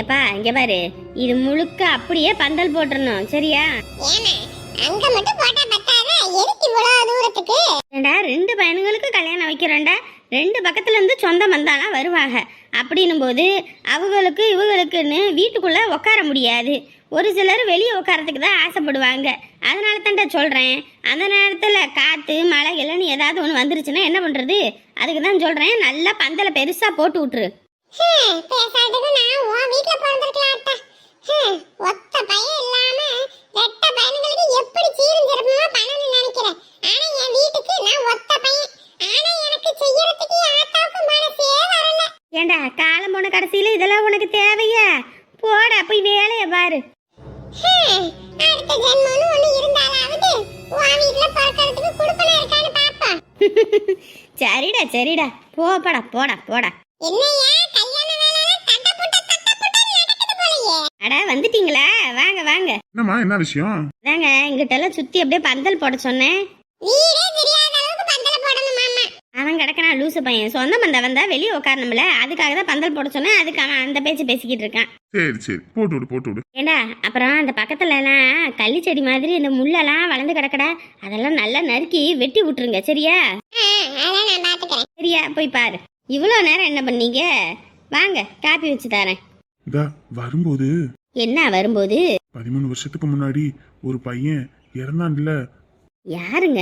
ஏப்பா இங்க பாரு. இது முழுக்க அப்படியே பந்தல் போட்டுறணும். சரியா? அங்க மட்டும் போட்டா பத்தாதா? எதுக்கு இவ்வளவு தூரத்துக்கு? ஏண்டா ரெண்டு பையனுங்களுக்கு கல்யாணம் வைக்கிறேன்டா. ரெண்டு பக்கத்துல இருந்து சொந்தம் வந்தாலாம் வருவாங்க அப்படின்னும் போது அவங்களுக்கு இவங்களுக்குன்னு வீட்டுக்குள்ள உட்கார முடியாது. ஒரு சிலர் வெளியே உட்காரத்துக்கு தான் ஆசைப்படுவாங்க. அதனால தான்டா சொல்கிறேன் அந்த நேரத்தில் காற்று மழை இல்லைன்னு ஏதாவது ஒன்று வந்துருச்சுன்னா என்ன பண்ணுறது அதுக்கு தான் சொல்கிறேன் நல்லா பந்தலை பெருசாக போட்டு விட்ரு ஹம், பேசாததுக்கு நான் உன் வீட்ல பிறந்திருக்கலாம் அத்தா ஒத்த பையன் இல்லாம ரெட்ட பையன்களுக்கு எப்படி சீரும் சிறப்புமா பண்ணணும்னு நினைக்கிறேன். ஆனா என் வீட்டுக்கு நான் ஒத்த பையன். ஆனா எனக்கு செய்யறதுக்கு ஆத்தாவுக்கு மனசே வரல. ஏண்டா காலம் போன கடைசியில் இதெல்லாம் உனக்கு தேவையா? போடா போய் வேலையை பாரு. அடுத்த ஜென்மம்னு ஒண்ணு இருந்தாலாவது உன் வீட்ல பிறக்கிறதுக்கு குடுப்பனை இருக்கான்னு பாப்போம். சரிடா சரிடா. போப்படா போடா போடா. என்னையா? அடா வந்துட்டீங்களா? வாங்க வாங்க. என்னம்மா என்ன விஷயம்? அதாங்க இங்கிட்டெல்லாம் சுற்றி அப்படியே பந்தல் போட சொன்னேன். வீடே தெரியாத அளவுக்கு பந்தல போடணும் மாமா. அவன் கிடக்கறான் லூசு பையன். சொந்த பந்தம் வந்தா வெளியே உட்காரணும்ல அதுக்காக தான் பந்தல் போட சொன்னேன். அதுக்கு அவன் அந்த பேச்சு பேசிக்கிட்டு இருக்கான். சரி சரி. போட்டு விடு போட்டு விடு. ஏண்டா அப்புறம் அந்த பக்கத்துல எல்லாம் கள்ளி செடி மாதிரி இந்த முள்ளெல்லாம் வளர்ந்து கிடக்கடா. அதெல்லாம் நல்லா நறுக்கி வெட்டி விட்டுருங்க சரியா? சரியா போய் பாரு. இவ்வளோ நேரம் என்ன பண்ணீங்க? வாங்க காப்பி வச்சு தரேன். இதா வரும்போது. என்ன வரும்போது? பதிமூணு வருஷத்துக்கு முன்னாடி ஒரு பையன் இறந்தான்ல. யாருங்க?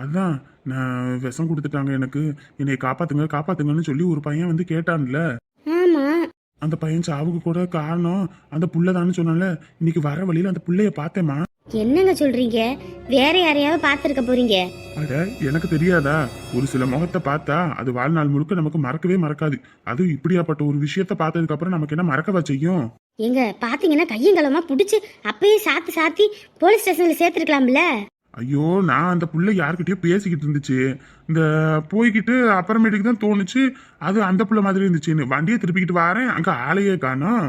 அதான் நான் விஷம் கொடுத்துட்டாங்க எனக்கு. என்னை காப்பாத்துங்க காப்பாத்துங்கன்னு சொல்லி ஒரு பையன் வந்து கேட்டான்ல. ஆமா. அந்த பையன் சாவுக்கு கூட காரணம் அந்த புள்ளதான்னு சொன்னால இன்னைக்கு வர வழியில அந்த புள்ளைய பார்த்தேம்மா. என்னங்க சொல்றீங்க? வேற யாரையாவது பார்த்துருக்க போறீங்க? அட எனக்கு தெரியாதா? ஒரு சில முகத்தை பார்த்தா அது வாழ்நாள் முழுக்க நமக்கு மறக்கவே மறக்காது. அது இப்படியாப்பட்ட ஒரு விஷயத்த பார்த்ததுக்கு அப்புறம் நமக்கு என்ன மறக்கவா செய்யும்? எங்க பாத்தீங்கன்னா கையங்கலமா புடிச்சு அப்பயே சாத்து சாத்தி போலீஸ் ஸ்டேஷன்ல சேர்த்துருக்கலாம்ல? ஐயோ நான் அந்த புள்ள யார்கிட்டயோ பேசிக்கிட்டு இருந்துச்சு. இந்த போய்கிட்டு அப்புறமேட்டுக்கு தான் தோணுச்சு அது அந்த புள்ள மாதிரி இருந்துச்சுன்னு. வண்டியை திருப்பிக்கிட்டு வரேன் அங்க ஆளையே காணோம்.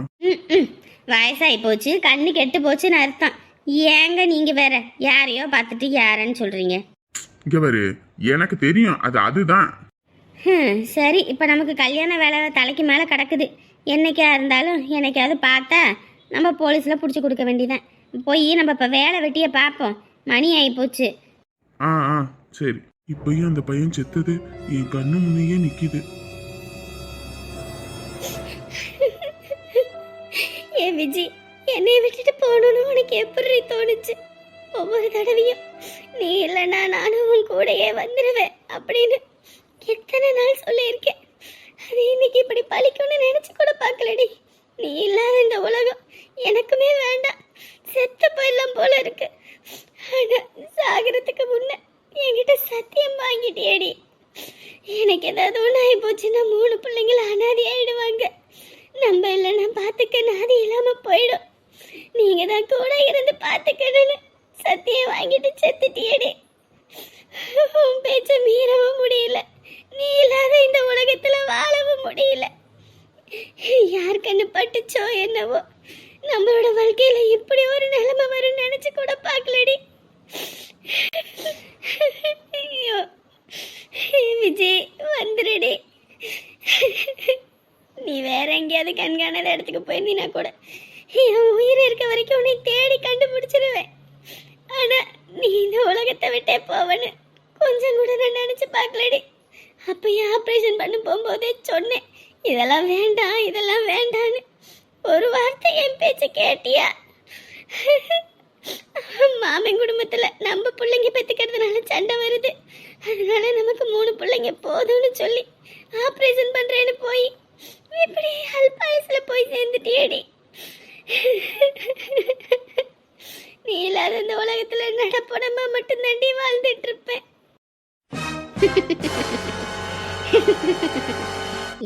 வயசாகி போச்சு கண்ணு கெட்டு போச்சுன்னு அர்த்தம். ஏங்க நீங்க வேற? யாரையோ பார்த்துட்டு யாருன்னு சொல்றீங்க. இங்க பாரு எனக்கு தெரியும் அது அதுதான். ஹம், சரி இப்போ நமக்கு கல்யாண வேலை தலைக்கு மேலே கிடக்குது. என்னைக்கா இருந்தாலும் என்னைக்காவது பார்த்தா நம்ம போலீஸில் பிடிச்சி கொடுக்க வேண்டியதான் போய் நம்ம இப்போ வேலை வெட்டியை பார்ப்போம். மணி ஆகி போச்சு. ஆ ஆ சரி. இப்பயும் அந்த பையன் செத்தது என் கண்ணு முன்னையே நிக்குது. ஏ விஜி என்னை விட்டுட்டு போகணும்னு உனக்கு எப்படி தோணுச்சு? ஒவ்வொரு தடவையும் நீ இல்லைன்னா நானும் உன் கூடையே வந்துடுவேன் அப்படின்னு எத்தனை நாள் சொல்லியிருக்கேன். அது இன்னைக்கு இப்படி பழிக்கும்னு நினைச்சு கூட பார்க்கலடி. நீ இல்லாத இந்த உலகம் எனக்குமே வேண்டாம். செத்து போயிடலாம் போல இருக்கு. ஆனால் சாகிறதுக்கு முன்ன என்கிட்ட சத்தியம் வாங்கிட்டியேடி. எனக்கு ஏதாவது ஒன்று ஆகி போச்சுன்னா மூணு பிள்ளைங்கள அனாதி ஆயிடுவாங்க நம்ம இல்லைன்னா பார்த்துக்க நாதி இல்லாமல் போயிடும். நீங்க தான் கூட இருந்து பார்த்துக்கணும்னு சத்தியம் வாங்கிட்டு செத்துட்டியடே. உன் பேச்ச மீ முடியல நீ இல்லாத இந்த உலகத்துல வாழவும் முடியல யார் கண்ணு பட்டுச்சோ என்னவோ நம்மளோட வாழ்க்கையில இப்படி ஒரு நிலைமை வரும் நினைச்சு கூட பார்க்கலடி ஐயோ விஜய் வந்துடுடி நீ வேற எங்கேயாவது கண்காணாத இடத்துக்கு போயிருந்தீனா கூட என் உயிர் இருக்க வரைக்கும் உன்னை தேடி கண்டுபிடிச்சிருவேன் ஆனா நீ இந்த உலகத்தை விட்டே போவன்னு கொஞ்சம் கூட நான் நினைச்சு பார்க்கலடி அப்பயே ஆப்ரேஷன் பண்ண போகும்போதே சொன்னேன் இதெல்லாம் வேண்டாம் இதெல்லாம் வேண்டான்னு ஒரு வார்த்தை என் பேச்ச கேட்டியா மாமன் குடும்பத்துல நம்ம பிள்ளைங்க பெத்துக்கிறதுனால சண்டை வருது. அதனால நமக்கு மூணு பிள்ளைங்க போதும்னு சொல்லி ஆப்ரேஷன் பண்றேன்னு போய் இப்படி அல்பாயசுல போய் சேர்ந்துட்டேடி நீ இல்லாத இந்த உலகத்துல நடப்படமா மட்டும் வாழ்ந்துட்டு இருப்பேன்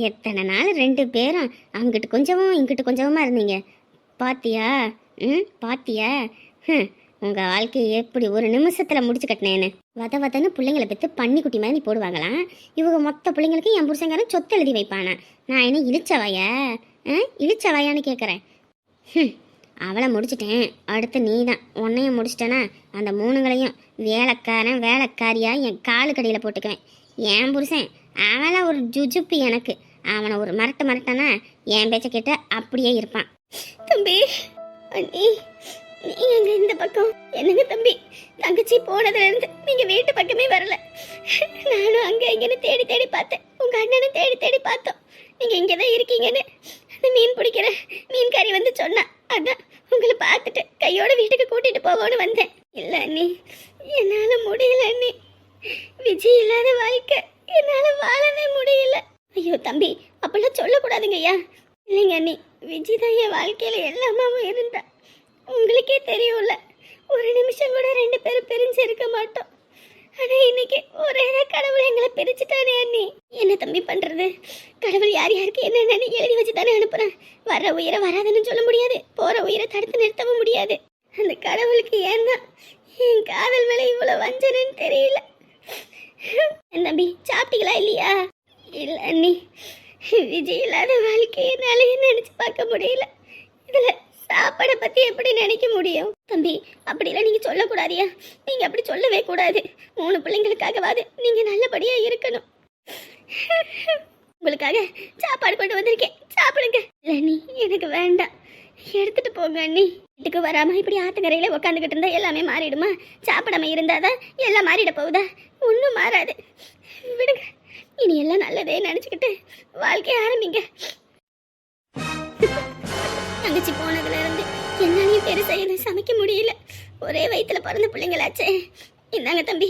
எத்தனை நாள் ரெண்டு பேரும் அங்கிட்டு கொஞ்சமும் இங்கிட்டு கொஞ்சமா இருந்தீங்க? பாத்தியா? ம் பாத்தியா? ஹம், உங்கள் வாழ்க்கையை எப்படி ஒரு நிமிஷத்தில் முடிச்சு கட்டினேன்னு? வத வதன்னு பிள்ளைங்களை பெற்று பண்ணி குட்டி மாதிரி போடுவாங்களாம். இவங்க மொத்த பிள்ளைங்களுக்கு என் புருஷங்காரன் சொத்து எழுதி வைப்பானா? நான் என்ன இழிச்சவாயா ஆ? இழிச்சவாயான்னு கேட்குறேன் ஹம், அவளை முடிச்சிட்டேன். அடுத்து நீ தான் உன்னையும் முடிச்சிட்டேனா? அந்த மூணுங்களையும் வேலைக்காரன் வேலைக்காரியாக என் காலு கடியில் போட்டுக்குவேன். என் புருஷன் அவளை ஒரு ஜுஜுப்பு எனக்கு. அவனை ஒரு மரட்டு மரட்டனா என் பேச்சை கேட்டு அப்படியே இருப்பான். தம்பி அண்ணி. நீங்க இந்த பக்கம். என்னங்க தம்பி? தங்கச்சி போனதுல இருந்து நீங்க வீட்டு பக்கமே வரல. நானும் அங்க இங்கன்னு தேடி தேடி பார்த்தேன். உங்க அண்ணனும் தேடி தேடி பார்த்தோம். நீங்க இங்கதான் இருக்கீங்கன்னு மீன் பிடிக்கிற மீன் கறி வந்து சொன்னா. அதான் உங்களை பார்த்துட்டு கையோட வீட்டுக்கு கூட்டிட்டு போகணும்னு வந்தேன். இல்ல அண்ணி என்னால முடியல அண்ணி. விஜய் இல்லாத வாழ்க்கை. என்னால வாழவே முடியல. ஐயோ தம்பி அப்படிலாம் சொல்லக்கூடாதுங்க ஐயா இல்லைங்க அண்ணி விஜய் தான் என் வாழ்க்கையில எல்லாமாவும் இருந்தா உங்களுக்கே தெரியும்ல. ஒரு நிமிஷம் கூட ரெண்டு பேரும் பிரிஞ்சு இருக்க மாட்டோம். ஆனால் இன்னைக்கு ஒரே கடவுள் எங்களை பிரிச்சுட்டானே அண்ணி. என்ன தம்பி பண்ணுறது கடவுள் யார் யாருக்கு என்னென்னு எழுதி வச்சு தானே அனுப்புகிறேன் வர உயிரை வராதுன்னு சொல்ல முடியாது. போகிற உயிரை தடுத்து நிறுத்தவும் முடியாது. அந்த கடவுளுக்கு ஏன்னா என் காதல் மேலே இவ்வளோ வஞ்சனன்னு தெரியல. என் தம்பி சாப்பிட்டீங்களா இல்லையா? இல்லை அண்ணி. விஜய் இல்லாத வாழ்க்கையை நினச்சி பார்க்க முடியல. இதில் சாப்பாடை பத்தி எப்படி நினைக்க முடியும்? தம்பி அப்படிலாம் நீங்க சொல்லக்கூடாதியா? நீங்க அப்படி சொல்லவே கூடாது. மூணு பிள்ளைங்களுக்காகவாது நீங்க நல்லபடியா இருக்கணும். உங்களுக்காக சாப்பாடு கொண்டு வந்திருக்கேன். சாப்பிடுங்க. இல்ல எனக்கு வேண்டாம். எடுத்துட்டு போங்க அண்ணி. வீட்டுக்கு வராம இப்படி ஆத்துக்கரையில உட்காந்துக்கிட்டு இருந்தா எல்லாமே மாறிடுமா? சாப்பிடாம இருந்தாதான் எல்லாம் மாறிட போகுதா? ஒன்றும் மாறாது. விடுங்க. இனி எல்லாம் நல்லதே நினச்சிக்கிட்டு வாழ்க்கைய ஆரம்பிங்க. தங்கச்சி போனதுல இருந்து என்னாலையும் பெருசா எதுவும் சமைக்க முடியல. ஒரே வயிற்றுல பிறந்த பிள்ளைங்களாச்சே. இந்தாங்க தம்பி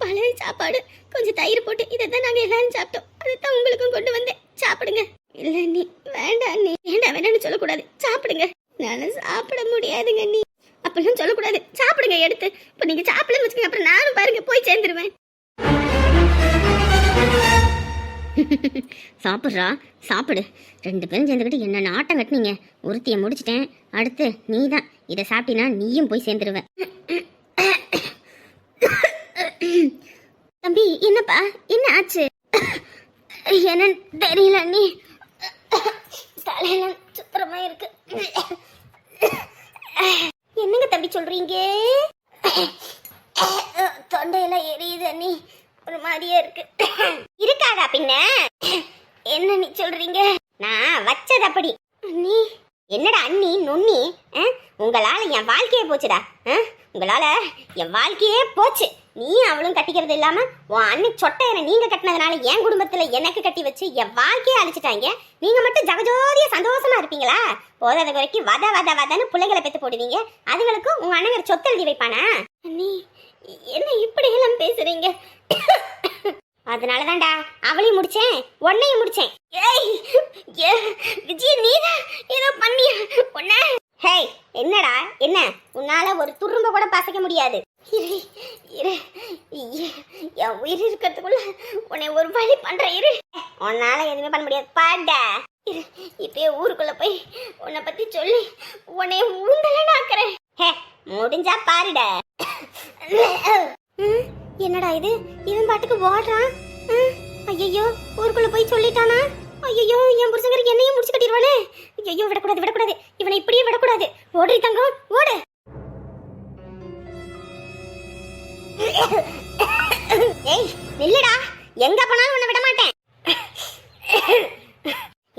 பழைய சாப்பாடு கொஞ்சம் தயிர் போட்டு இதை தான் நாங்கள் எல்லாரும் சாப்பிட்டோம். அதை தான் உங்களுக்கும் கொண்டு வந்தேன். சாப்பிடுங்க. இல்லை நீ வேண்டாம் நீ வேண்டாம் வேண்டாம்னு சொல்லக்கூடாது. சாப்பிடுங்க. நானும் சாப்பிட முடியாதுங்க நீ அப்படிலாம் சொல்லக்கூடாது. சாப்பிடுங்க எடுத்து. இப்போ நீங்கள் சாப்பிடலன்னு வச்சுக்கோங்க. அப்புறம் நானும் பாருங்க போய் சேர்ந்துருவேன். சாப்பிட்றா? சாப்பிடு. ரெண்டு பேரும் சேர்ந்துக்கிட்டு என்ன ஆட்டம் கட்டினீங்க? ஒருத்தியை முடிச்சிட்டேன். அடுத்து நீ தான் இதை சாப்பிட்டினா நீயும் போய் சேர்ந்துருவ. தம்பி என்னப்பா? என்ன ஆச்சு? என்னன்னு தெரியல நீ. தலையெல்லாம் சுத்தரமா இருக்கு. என்னங்க தம்பி சொல்றீங்க? தொண்டையெல்லாம் எரியுது நீ ஒரு மாதிரியா இருக்கு. இருக்காதா பின்ன? என்ன நீ சொல்றீங்க? நான் வச்சது அப்படி. நீ என்னடா அண்ணி நுண்ணி? உங்களால என் வாழ்க்கையே போச்சுடா. ஆ? உங்களால என் வாழ்க்கையே போச்சு. நீ அவளும் கட்டிக்கிறது இல்லாம உன் அண்ணி சொட்டையனை நீங்க கட்டினதுனால என் குடும்பத்துல எனக்கு கட்டி வச்சு என் வாழ்க்கையே அழிச்சிட்டாங்க. நீங்க மட்டும் ஜகஜோதியா சந்தோஷமா இருப்பீங்களா? போதாத வரைக்கும் வத வத வதன்னு பிள்ளைங்களை பெத்து போடுவீங்க. அதுங்களுக்கும் உங்க அண்ணன் சொத்து எழுதி வைப்பானா? நீ என்ன இப்படி எல்லாம் பேசுறீங்க? அதனாலதான்டா அவளையும் முடிச்சேன் உன்னையும் முடிச்சேன். ஏய் விஜய் நீ ஏதோ பண்ணியா? உன்ன? ஹேய் என்னடா என்ன? உன்னால ஒரு துரும்ப கூட பசைக்க முடியாது. இரு இரு என் உயிர் இருக்கிறதுக்குள்ள உன்னை ஒரு வழி பண்றேன் இரு. உன்னால எதுவுமே பண்ண முடியாது பாடா இரு இப்பயே ஊருக்குள்ள போய் உன்னை பத்தி சொல்லி உன்னை உளுந்தலன்னு ஆக்குறேன். முடிஞ்சா பாருடா. என்னடா இது? இவன் பாட்டுக்கு ஓடுறான்? ஐயோ ஊருக்குள்ள போய் சொல்லிட்டானா? ஐயோ என் புருஷங்கருக்கு என்னையும் முடிச்சு கட்டிடுவானே? ஐயோ விடக்கூடாது விடக்கூடாது. இவனை இப்படியே விடக்கூடாது. ஓடி தங்கம் ஓடு. ஏய் நில்லுடா. எங்க போனாலும் உன்னை விட மாட்டேன்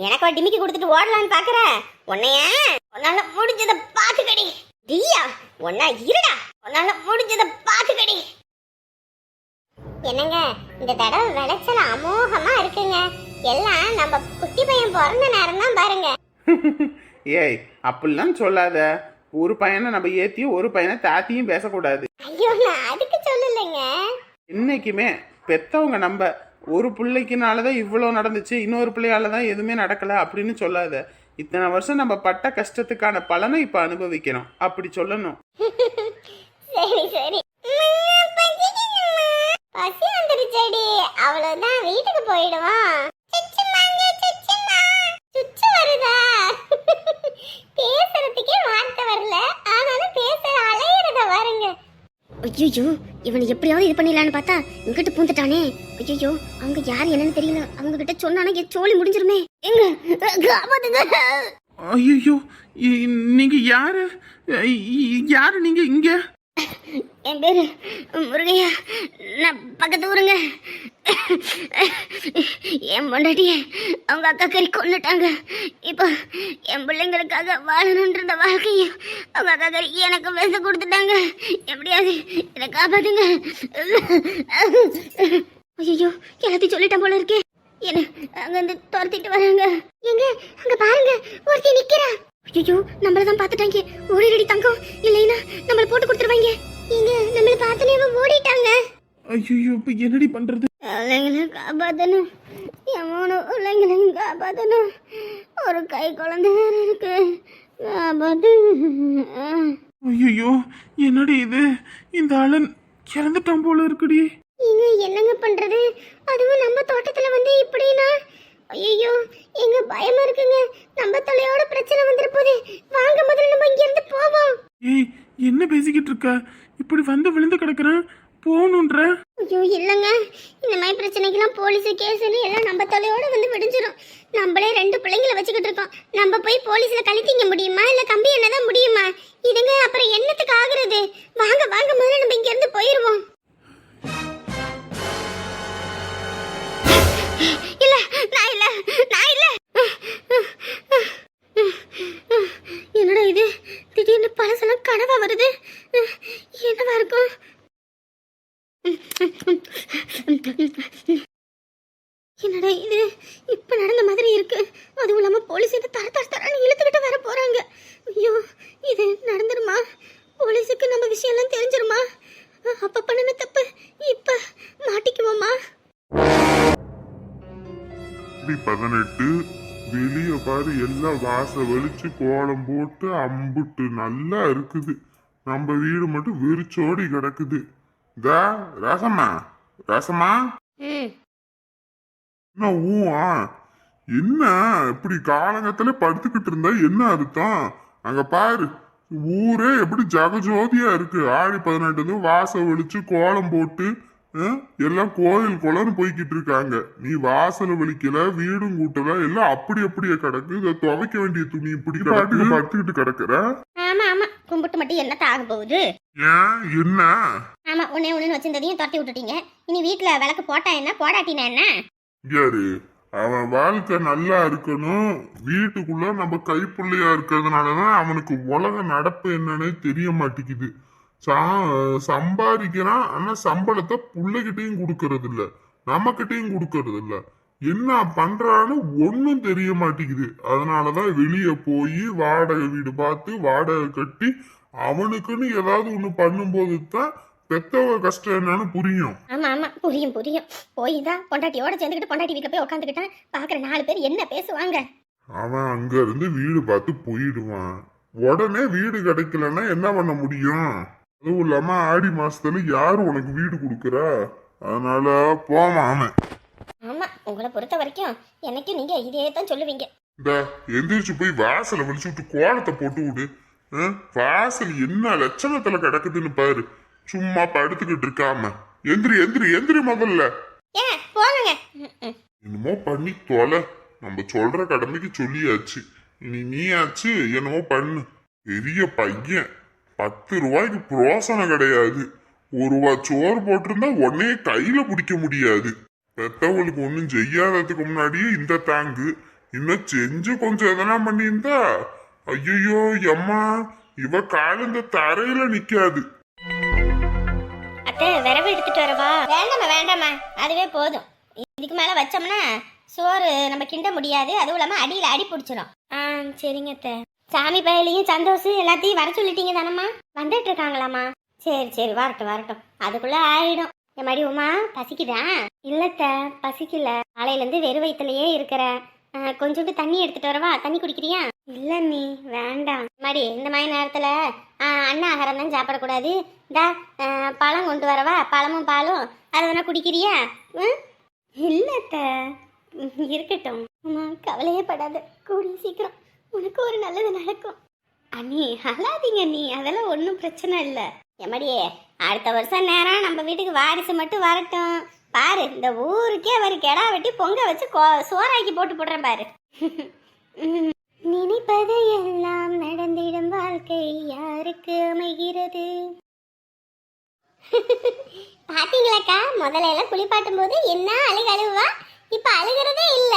எனக்கு டிமிக்கி கொடுத்துட்டு ஓடலான்னு பாக்குற. உன்னைய? உன்னால முடிஞ்சதை பாத்துக்கடி தியா உன்ன இருடா. உன்னால முடிஞ்சதை பாத்துக்கடி என்னங்க இந்த தடவை விளைச்சல் அமோகமா இருக்குங்க. எல்லாம் நம்ம குட்டி பையன் பிறந்த நேரம் தான் பாருங்க. ஏய் அப்படிலாம் சொல்லாத. ஒரு பையனை நம்ம ஏத்தி ஒரு பையனை தாத்தியும் பேசக்கூடாது. ஐயோ நான் அதுக்கு சொல்லலைங்க. என்னைக்குமே பெத்தவங்க நம்ம ஒரு பிள்ளைக்குனால தான் இவ்வளோ நடந்துச்சு இன்னொரு பிள்ளையால தான் எதுவுமே நடக்கல அப்படின்னு சொல்லாத. இத்தனை வருஷம் நம்ம பட்ட கஷ்டத்துக்கான பலனை இப்போ அனுபவிக்கணும் அப்படி சொல்லணும். சரி சரி. பசி வந்துடுச்சடி அவ்வளவுதான் வீட்டுக்கு சுச்சுமா. சுச்சு வருதா? பேசுறதுக்கே வார்த்தை வரல. ஆனாலும் பேச அலையிறத பாருங்க. ஐயோ இவனை எப்படியாவது இது பண்ணிடலான்னு பார்த்தா இங்கிட்ட பூந்துட்டானே. ஐயோ அவங்க யார் என்னன்னு தெரியல. அவங்க கிட்ட சொன்னானா என் சோழி முடிஞ்சிருமே. எங்க? காப்பாத்துங்க. ஐயோ நீங்க யாரு? யாரு நீங்க இங்க? என் பேரு முருகையா. நான் பக்கத்து ஊருங்க. என் பொண்டாட்டிய அவங்க அக்கா கறி கொண்டுட்டாங்க இப்போ என் பிள்ளைங்களுக்காக வாழணுன்ற வாழ்க்கையை அவங்க அக்கா கறி எனக்கு பேச கொடுத்துட்டாங்க. எப்படியாவது என்னை காப்பாத்துங்க. ஐயோ எல்லாத்தையும் சொல்லிட்டேன் போல இருக்கே. என்ன அங்க இருந்து துரத்திட்டு வராங்க. எங்க அங்க பாருங்க ஒருத்தி நிக்கிறா. ஐயோ நம்மள தான் பாத்துட்டாங்க ஓடிரடி தங்கம். இல்லைன்னா நம்மள போட்டு கொடுத்துருவாங்க. எங்க நம்மள பார்த்தனே ஓடிட்டாங்க. ஐயோ இப்போ என்னடி பண்றது? பிள்ளைங்களை காப்பாத்தணும். எமோனோ பிள்ளைங்களையும் காப்பாத்தணும். ஒரு கை குழந்தை வேற இருக்கு. காப்பாத்து. ஐயோ என்னடி இது? இந்த ஆளன் இறந்துட்டான் போல இருக்குடி. நீங்க என்னங்க பண்றது? அதுவும் நம்ம தோட்டத்துல வந்து இப்படின்னா? ஐயோ எங்க பயமா இருக்குங்க. நம்ம தலையோட பிரச்சனை வந்துட போகுது வாங்க முதல்ல நம்ம இங்க இருந்து போவோம். ஏய் என்ன பேசிக்கிட்டு இருக்க? இப்படி வந்து விழுந்து கிடக்குறேன். போகணுன்ற. ஐயோ இல்லைங்க. இந்த மாதிரி பிரச்சனைக்கெல்லாம் போலீஸ் கேஸ்னு எல்லாம் நம்ம தலையோட வந்து விடிஞ்சிரும். நம்மளே ரெண்டு பிள்ளைங்களை வச்சுக்கிட்டு இருக்கோம். நம்ம போய் போலீஸ்ல கழித்திங்க முடியுமா? இல்ல கம்பி என்னதான் முடியுமா? இதுங்க அப்புறம் என்னத்துக்கு ஆகுறது? வாங்க வாங்க முதல்ல நம்ம இங்க இருந்து இல்ல நான் இல்ல நான் இல்ல. என்னடா இது? திடீர்னு பழசெல்லாம் கனவா வருது. என்னவா இருக்கும்? என்னடா இது? இப்ப நடந்த மாதிரி இருக்கு. அதுவும் இல்லாம போலீஸ் என்ன தர தர தரன்னு இழுத்துக்கிட்டு வர போறாங்க. ஐயோ இது நடந்துருமா? போலீஸுக்கு நம்ம விஷயம் எல்லாம் தெரிஞ்சு பதினெட்டு வெளிய பாரு எல்லாம் வாச வெளிச்சு கோலம் போட்டு அம்புட்டு நல்லா இருக்குது. நம்ம வீடு மட்டும் வெறிச்சோடி கிடக்குது. தா ரசமா ரசமா என்ன ஊவா? என்ன இப்படி காலங்கத்துல படுத்துக்கிட்டு இருந்தா என்ன அர்த்தம்? அங்க பாரு ஊரே எப்படி ஜகஜோதியா இருக்கு. ஆடி பதினெட்டு வாசல் வெளிச்சு கோலம் போட்டு எல்லாம் கோயில் குளம்னு போய்கிட்டு இருக்காங்க. நீ வாசல் வெளிக்கல வீடும் கூட்டல எல்லாம் அப்படி அப்படியே கிடக்கு. இதை துவைக்க வேண்டிய துணி இப்படி பாட்டுக்கு படுத்துக்கிட்டு கிடக்குற? ஆமா ஆமா. கும்பிட்டு மட்டும் என்னத்த ஆக போகுது? ஏன்? என்ன? ஆமா உன்னே ஒண்ணு வச்சிருந்ததையும் துரத்தி விட்டுட்டீங்க. இனி வீட்ல விளக்கு போட்டா என்ன? போடாட்டினா என்ன? யாரு அவன் வாழ்க்கை நல்லா இருக்கணும். வீட்டுக்குள்ள நம்ம கைப்புள்ளையா இருக்கிறதுனாலதான் அவனுக்கு உலக நடப்பு என்னன்னே தெரிய மாட்டேங்குது. சா- சம்பாதிக்கிறான். ஆனா சம்பளத்தை புள்ளைகிட்டையும் கொடுக்கறது இல்ல நம்மகிட்டையும் கொடுக்கறது இல்ல என்ன பண்றான்னு ஒன்றும் தெரிய மாட்டேங்குது. அதனாலதான் வெளியே போய் வாடகை வீடு பார்த்து வாடகை கட்டி அவனுக்குன்னு ஏதாவது ஒண்ணு பண்ணும்போது தான் பெத்தவ கஷ்டம் என்னன்னு புரியும். ஆமா ஆமா. புரியும் புரியும். போய் தான் பொண்டாட்டியோட சேர்ந்துக்கிட்டு பொண்டாட்டி வீட்டுல போய் உட்காந்துக்கிட்டேன் பாக்குற நாலு பேர் என்ன பேசுவாங்க? அவன் அங்க இருந்து வீடு பார்த்து போயிடுவான். உடனே வீடு கிடைக்கலன்னா என்ன பண்ண முடியும்? அதுவும் இல்லாம ஆடி மாசத்துல யாரு உனக்கு வீடு கொடுக்குறா? அதனால போவான் அவன். ஆமா உங்களை பொறுத்த வரைக்கும் எனக்கும் நீங்க இதே தான் சொல்லுவீங்க. இந்த எந்திரிச்சு போய் வாசலை வெளிச்சு விட்டு கோலத்தை போட்டு விடு? வாசல் என்ன லட்சணத்துல கிடக்குதுன்னு பாரு. சும்மா படுத்துக்கிட்டு இருக்காம. எந்திரி எந்திரி எந்திரி முதல்ல. என்னமோ பண்ணி தொலை. நம்ம சொல்ற கடமைக்கு சொல்லியாச்சு. இனி நீயாச்சு என்னமோ பண்ணு. பெரிய பையன். பத்து ரூபாய்க்கு புரோசனம் கிடையாது. ஒரு ரூபா சோறு போட்டிருந்தா உடனே கையில பிடிக்க முடியாது. பெத்தவங்களுக்கு ஒன்றும் செய்யாததுக்கு முன்னாடியே இந்த டேங்கு இன்னும் செஞ்சு கொஞ்சம் எதனா பண்ணியிருந்தா? ஐயோ எம்மா இவ கால இந்த தரையில நிக்காது. அத்தை விரவு எடுத்துட்டு வரவா? வேண்டாம்மா வேண்டாம்மா. அதுவே போதும். இதுக்கு மேல வச்சோம்னா சோறு நம்ம கிண்ட முடியாது. அதுவும் இல்லாம அடியில அடி பிடிச்சிடும் ஆ சரிங்க அத்தை. சாமி பயலையும் சந்தோஷ் எல்லாத்தையும் வர சொல்லிட்டீங்க தானம்மா? வந்துட்டு இருக்காங்களாம்மா சரி சரி வரட்டும் வரட்டும். அதுக்குள்ள ஆயிடும். என் மாதிரி உமா பசிக்குதா? இல்லத்த பசிக்கல. காலையிலேருந்து வெறும் வயிற்றுலயே இருக்கிற கொஞ்சோண்டு தண்ணி எடுத்துட்டு வரவா? தண்ணி குடிக்கிறியா? இல்ல நீ வேண்டாம். மாதிரி இந்த மாதிரி நேரத்துல அண்ணா ஆகாரம் தான் சாப்பிடக்கூடாது. இந்தா பழம் கொண்டு வரவா? பழமும் பாலும் அதை வேணா குடிக்கிறியா? ம்? இல்லத்த. இருக்கட்டும். உமா கவலையே படாத. கூடி சீக்கிரம். உனக்கு ஒரு நல்லது நடக்கும். அண்ணி அழாதீங்க நீ அதெல்லாம் ஒன்றும் பிரச்சனை இல்லை. எம்மடியே அடுத்த வருஷம் நேரம் நம்ம வீட்டுக்கு வாரிசு மட்டும் வரட்டும். பாரு இந்த ஊருக்கே அவர் கெடா வெட்டி பொங்க வச்சு கோ- சோறாக்கி போட்டு போடுறேன் பாரு. நினைப்பது எல்லாம் நடந்திடும் வாழ்க்கை யாருக்கு அமைகிறது? பாத்தீங்களாக்கா? முதல்ல எல்லாம் குளிப்பாட்டும் போது என்ன அழுக அழுவா இப்ப அழுகிறதே இல்ல.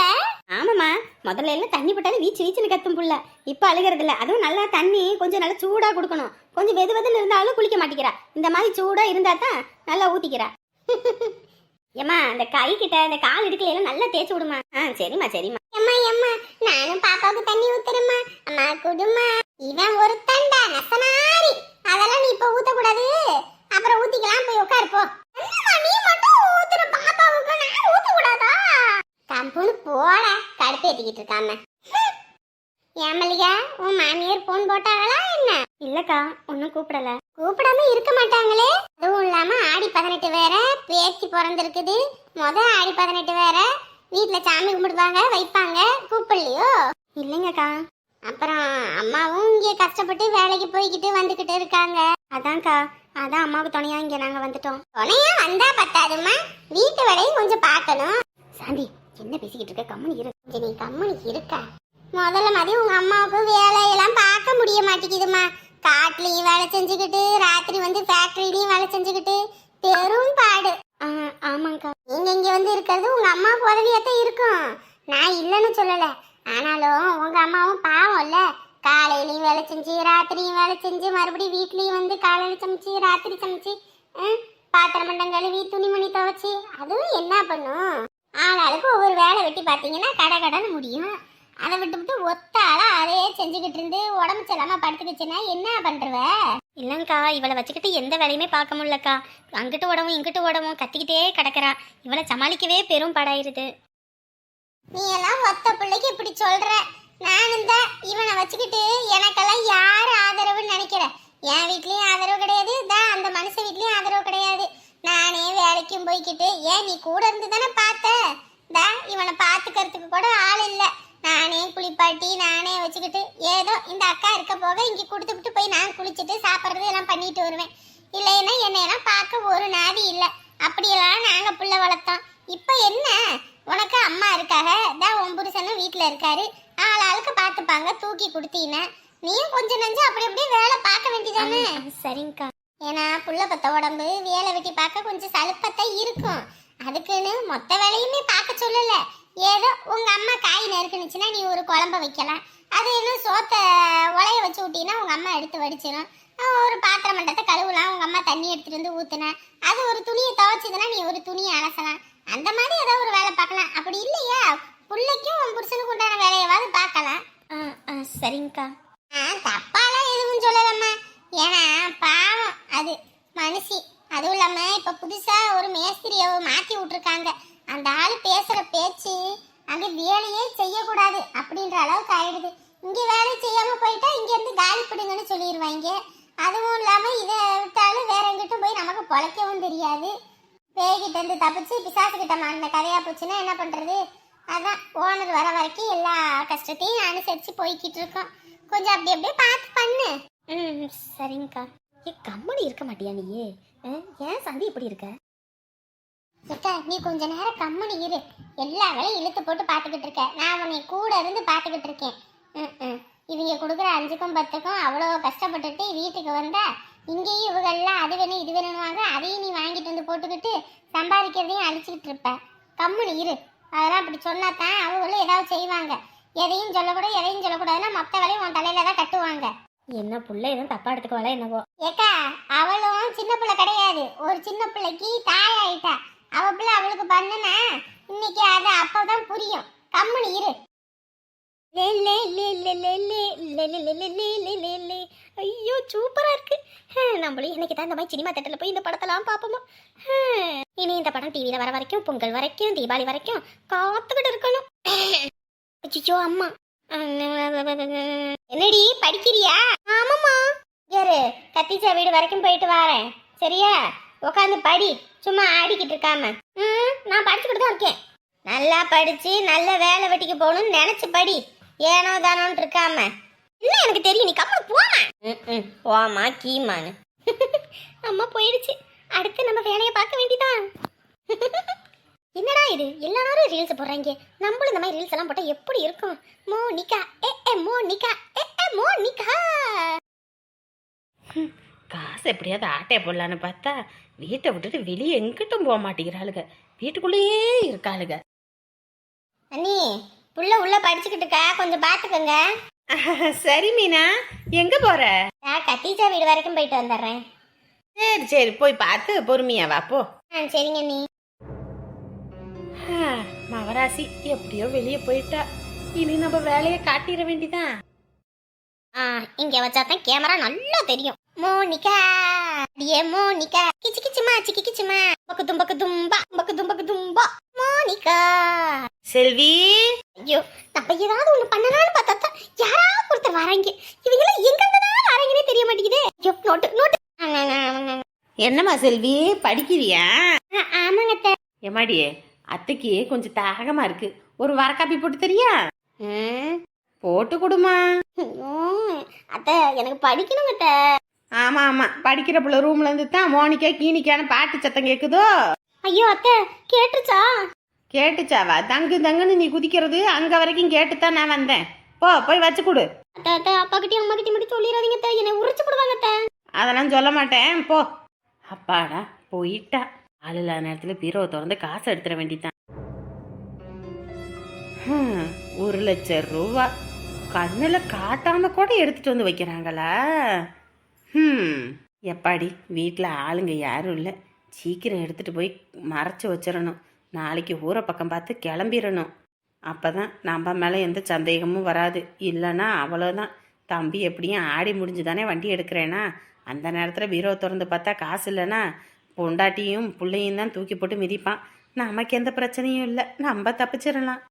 முதல்ல எல்லாம் தண்ணி போட்டாலும் வீச்சு வீச்சுன்னு கத்தும் புள்ள. இப்போ அழுகிறதில்ல. அதுவும் நல்லா தண்ணி கொஞ்சம் நல்லா சூடாக கொடுக்கணும். கொஞ்சம் வெது வெதுன்னு இருந்தாலும் குளிக்க மாட்டேங்கிறா. இந்த மாதிரி சூடாக இருந்தா தான் நல்லா ஊற்றிக்கிறா ஏம்மா இந்த கை கிட்ட இந்த கால் இடுக்கல எல்லாம் நல்லா தேய்ச்சி விடுமா? ஆ சரிம்மா சரிம்மா. எம்மா எம்மா நானும் பாப்பாவுக்கு தண்ணி ஊத்துறேம்மா. அம்மா குடுமா இவன் ஒரு தண்டா நசனாரி. அதெல்லாம் நீ இப்ப ஊத்தக்கூடாது. அப்புறம் ஊத்திக்கலாம் போய் உட்காருப்போ நீ மட்டும் ஊத்துற பாப்பாவுக்கு? நான் ஊத்தக்கூடாதா? கம்புன்னு போட கடுப்பேத்திக்கிட்டு இருக்காம. ஏன் மல்லிகா உன் மாமியார் போன் போட்டாங்களா என்ன? இல்லக்கா ஒன்றும் கூப்பிடல. கூப்பிடாம இருக்க மாட்டாங்களே? அதுவும் இல்லாம ஆடி பதினெட்டு வேற பேத்தி பிறந்திருக்குது. முத ஆடி பதினெட்டு வேற வீட்ல சாமி கும்பிடுவாங்க வைப்பாங்க கூப்பிடலையோ? இல்லைங்கக்கா. அப்புறம் அம்மாவும் இங்கே கஷ்டப்பட்டு வேலைக்கு போய்கிட்டு வந்துகிட்டு இருக்காங்க. அதான்க்கா அதான் அம்மாவுக்கு துணையா இங்கே நாங்கள் வந்துட்டோம். துணையா வந்தா பத்தாதும்மா. வீட்டு வேலையும் கொஞ்சம் பார்க்கணும். சாந்தி என்ன பேசிக்கிட்டு இருக்க? கம்மனி இரு. நீ கம்மனி இருக்கா. முதல்ல மாதிரி உங்க அம்மாவுக்கு வேலையெல்லாம் பார்க்க முடிய மாட்டேங்குதுமா காட்டுலயும் வேலை செஞ்சுக்கிட்டு ராத்திரி வந்து ஃபேக்டரிலையும் வேலை செஞ்சுக்கிட்டு பெரும் பாடு. ஆமாங்கக்கா நீங்க இங்க வந்து இருக்கிறது உங்க அம்மாவுக்கு உதவியாத்தான் இருக்கும். நான் இல்லைன்னு சொல்லல. ஆனாலும் உங்க அம்மாவும் பாவம்ல காலையிலையும் வேலை செஞ்சு ராத்திரியும் வேலை செஞ்சு மறுபடியும் வீட்லயும் வந்து காலையில சமைச்சு ராத்திரி சமைச்சு பாத்திரம் மண்டம் கழுவி துணிமணி துவைச்சு அதுவும் என்ன பண்ணும்? ஆளாளுக்கு ஒவ்வொரு வேலை வெட்டி பார்த்தீங்கன்னா கடை கடைன்னு முடியும். அதை விட்டு விட்டு ஒத்த ஆளா அதே செஞ்சுக்கிட்டு இருந்து உடம்பு சரியில்லாம படுத்துக்கிச்சுன்னா என்ன பண்றவ? இல்லைங்கக்கா இவளை வச்சுக்கிட்டு எந்த வேலையுமே பார்க்க முடியலக்கா. அங்கிட்டு உடவும் இங்கிட்டு உடவும் கத்திக்கிட்டே கிடக்குறா. இவளை சமாளிக்கவே பெரும் படாயிருது. நீ எல்லாம் ஒத்த பிள்ளைக்கு இப்படி சொல்ற. நானும் தான் இவனை வச்சுக்கிட்டு எனக்கெல்லாம் யார் ஆதரவுன்னு நினைக்கிறேன் என் வீட்லயும் ஆதரவு கிடையாது. தான் அந்த மனுஷ வீட்லயும் ஆதரவு கிடையாது. நானே வேலைக்கும் போய்க்கிட்டு ஏன் நீ கூட இருந்து தானே பார்த்த? தா இவனை பார்த்துக்கிறதுக்கு கூட ஆள் இல்லை. நானே குளிப்பாட்டி நானே வச்சுக்கிட்டு ஏதோ இந்த அக்கா இருக்க போக இங்கே கொடுத்துக்கிட்டு போய் நான் குளிச்சுட்டு சாப்பிட்றது எல்லாம் பண்ணிட்டு வருவேன். இல்லைன்னா என்னையெல்லாம் பார்க்க ஒரு நாதி இல்லை. அப்படியெல்லாம் நாங்கள் புள்ள வளர்த்தோம். இப்போ என்ன? உனக்கு அம்மா இருக்காக? தான் உன் புருஷனும் வீட்டில் இருக்காரு. ஆள் ஆளுக்கு பார்த்துப்பாங்க தூக்கி கொடுத்தீன நீயும் கொஞ்சம் நஞ்சு அப்படி அப்படியே வேலை பார்க்க வேண்டியதானே? சரிங்கக்கா. ஏன்னா புள்ள பத்த உடம்பு வேலை வெட்டி பார்க்க கொஞ்சம் சலுப்பத்தான் இருக்கும். அதுக்குன்னு மொத்த வேலையுமே பார்க்க சொல்லல. ஏதோ உங்க அம்மா காய் நெருக்குனுச்சுன்னா நீ ஒரு குழம்ப வைக்கலாம். அது இன்னும் சோத்த உலைய வச்சு விட்டீங்கன்னா உங்க அம்மா எடுத்து வடிச்சிடும் ஒரு பாத்திர மண்டத்தை கழுவலாம் உங்க அம்மா தண்ணி எடுத்துட்டு வந்து ஊத்துன. அது ஒரு துணியை துவைச்சதுன்னா நீ ஒரு துணியை அலசலாம். அந்த மாதிரி ஏதோ ஒரு வேலை பார்க்கலாம். அப்படி இல்லையா? பிள்ளைக்கும் உன் புருஷனுக்கு உண்டான வேலையாவது பார்க்கலாம். ஆ ஆ சரிங்கக்கா. மனுஷி. அதுவும் இல்லாம இப்ப புதுசா ஒரு மேஸ்திரியை மாத்தி விட்டுருக்காங்க. அந்த ஆள் பேசுற பேச்சு அங்க வேலையே செய்யக்கூடாது அப்படின்ற அளவுக்கு ஆயிடுது. இங்க வேலை செய்யாம போயிட்டா இங்க இருந்து காலி பிடுங்கன்னு சொல்லிடுவாங்க அதுவும் இல்லாம இதை விட்டாலும் வேற எங்கிட்டும் போய் நமக்கு பொழைக்கவும் தெரியாது. பேய்கிட்ட இருந்து தப்பிச்சு பிசாசு கிட்ட மாட்டின கதையா போச்சுன்னா என்ன பண்றது? அதான் ஓனர் வர வரைக்கும் எல்லா கஷ்டத்தையும் அனுசரிச்சு போய்கிட்டு இருக்கோம். கொஞ்சம் அப்படி அப்படியே பார்த்து பண்ணு. ம் சரிங்கக்கா. ஏ கம்மனி இருக்க மாட்டியா நீ ஏன் சந்தி இப்படி இருக்க? அக்கா நீ கொஞ்ச நேரம் கம்மனி இரு. எல்லா வேலையும் இழுத்து போட்டு பார்த்துக்கிட்டு இருக்க. நான் உன்னை கூட இருந்து பார்த்துக்கிட்டு இருக்கேன். ம், ம். இவங்க கொடுக்குற அஞ்சுக்கும் பத்துக்கும் அவ்வளோ கஷ்டப்பட்டுட்டு வீட்டுக்கு வந்தா இங்கேயும் இவங்கெல்லாம் அது வேணும் இது வேணும்வாங்க அதையும் நீ வாங்கிட்டு வந்து போட்டுக்கிட்டு சம்பாதிக்கிறதையும் அழிச்சிக்கிட்டு இருப்ப. கம்முனு இரு. அதெல்லாம் அப்படி சொன்னா தான் அவங்களும் ஏதாவது செய்வாங்க. எதையும் சொல்லக்கூடாது எதையும் சொல்லக்கூடாதுன்னா மொத்த வேலையும் உன் தலையில தான் கட்டுவாங்க. என்ன புள்ள எதுவும் தப்பா எடுத்துக்கோல என்னவோ ஏக்கா அவளும் சின்ன பிள்ளை கிடையாது ஒரு சின்ன பிள்ளைக்கு தாய் ஆயிட்டா அவ பிள்ளை அவளுக்கு பண்ணுனா இன்னைக்கு அது அப்பதான் புரியும் கம்முனு இரு ஐயோ சூப்பரா இருக்கு நம்மளும் இன்னைக்கு தான் இந்த மாதிரி சினிமா தேட்டர்ல போய் இந்த படத்தெல்லாம் பார்ப்போமா இனி இந்த படம் டிவியில வர வரைக்கும் பொங்கல் வரைக்கும் தீபாவளி வரைக்கும் காத்துக்கிட்டு இருக்கணும் ஐயோ அம்மா என்னடி படிக்கிறியா? ஆமாம்மா. யாரு கத்திச்சா வீடு வரைக்கும் போயிட்டு வரேன். சரியா? உட்காந்து படி சும்மா ஆடிக்கிட்டு இருக்காம. ம் நான் படிச்சுக்கிட்டு தான் இருக்கேன். நல்லா படிச்சு நல்ல வேலை வெட்டிக்கு போகணும்னு நினைச்சு படி. ஏனோ தானோன்னு இருக்காம. இல்லை எனக்கு தெரியும் நீ கம்மல் போமா ம் ஓமா கீமான்னு அம்மா போயிடுச்சு. அடுத்து நம்ம வேலையை பார்க்க வேண்டியதான் என்னடா இது? எல்லா நேரம் ரீல்ஸ் போடுறாங்க. நம்மளும் இந்த மாதிரி ரீல்ஸ் எல்லாம் போட்டா எப்படி இருக்கும்? மோனிகா ஏ ஏ மோனிகா ஏ ஏ மோனிகா. காசை எப்படியாவது ஆட்டையை போடலான்னு பார்த்தா வீட்டை விட்டுட்டு வெளியே எங்கிட்டும் போக மாட்டேங்கிறாளுங்க வீட்டுக்குள்ளேயே இருக்காளுங்க அண்ணி புள்ள உள்ள படிச்சுக்கிட்டு இருக்கா? கொஞ்சம் பாத்துக்கோங்க. சரி மீனா எங்க போற? நான் கத்தீஜா வீடு வரைக்கும் போயிட்டு வந்துடுறேன். சரி சரி போய் பார்த்து பொறுமையா வா போ. ஆ சரிங்க அண்ணி. ஆ, மவராசி எப்படியோ வெளியே போயிட்டா. இனி நம்ம வேலையை காட்டிட வேண்டிதான் ஆ இங்க வச்சாதான் கேமரா நல்லா தெரியும். மோனிகா. அடியே மோனிகா. கிச்சு கிச்சுமா சிக்கி கிச்சுமா பக்கு தும்பக்கு தும்பா பக்கு தும்பக்கு தும்பா மோனிகா. செல்வி. ஐயோ நம்ம ஏதாவது ஒண்ணு பண்ணலாம்னு பார்த்தா யாராவது ஒருத்தர் வராங்க. இவங்க எல்லாம் எங்க இருந்து தான் வராங்கன்னே தெரிய மாட்டேங்குதே. ஐயோ நோட்டு நோட்டு. என்னம்மா செல்வி படிக்கிறியா? ஆமாங்க அத்தை. அத்தைக்கு கொஞ்சம் தாகமா இருக்கு. ஒரு வரக்காப்பி போட்டு தெரியா? போட்டு கொடுமா. அத்தை எனக்கு படிக்கணுங்க அத்தை. ஆமா ஆமா. படிக்கிற பிள்ளை ரூம்ல இருந்து தான் மோனிக்கா கீனிக்கான பாட்டு சத்தம் கேக்குதோ? ஐயோ அத்தை கேட்டுச்சா? கேட்டுச்சாவா தங்கு தங்குன்னு நீ குதிக்கிறது அங்க வரைக்கும் கேட்டுத்தான் நான் வந்தேன். போ போய் வச்சு கொடு. அத்தை அத்தை அப்பா கிட்டயும் அம்மா கிட்டயும் மட்டும் சொல்லிடாதீங்க அத்தை. என்னை உரிச்சு போடுவாங்க அத்தை. அதெல்லாம் சொல்ல மாட்டேன். போ. அப்பாடா போயிட்டா. ஆள் இல்லாத நேரத்தில் பீரோவை திறந்து காசு எடுத்துட வேண்டியதான் ஒரு லட்சம் ரூபா. கண்ணில் காட்டாம கூட எடுத்துட்டு வந்து வைக்கிறாங்களா? ம் எப்பாடி வீட்டில் ஆளுங்க யாரும் இல்லை. சீக்கிரம் எடுத்துட்டு போய் மறைச்சி வச்சிடணும். நாளைக்கு ஊரை பக்கம் பார்த்து கிளம்பிடணும். அப்போ தான் நம்ம மேலே எந்த சந்தேகமும் வராது. இல்லைன்னா அவ்வளோதான் தம்பி எப்படியும் ஆடி முடிஞ்சு தானே வண்டி எடுக்கிறேனா? அந்த நேரத்தில் பீரோ திறந்து பார்த்தா காசு இல்லைன்னா பொண்டாட்டியும் பிள்ளையும் தான் தூக்கி போட்டு மிதிப்பான். நமக்கு எந்த பிரச்சனையும் இல்லை. நம்ம தப்பிச்சிடலாம்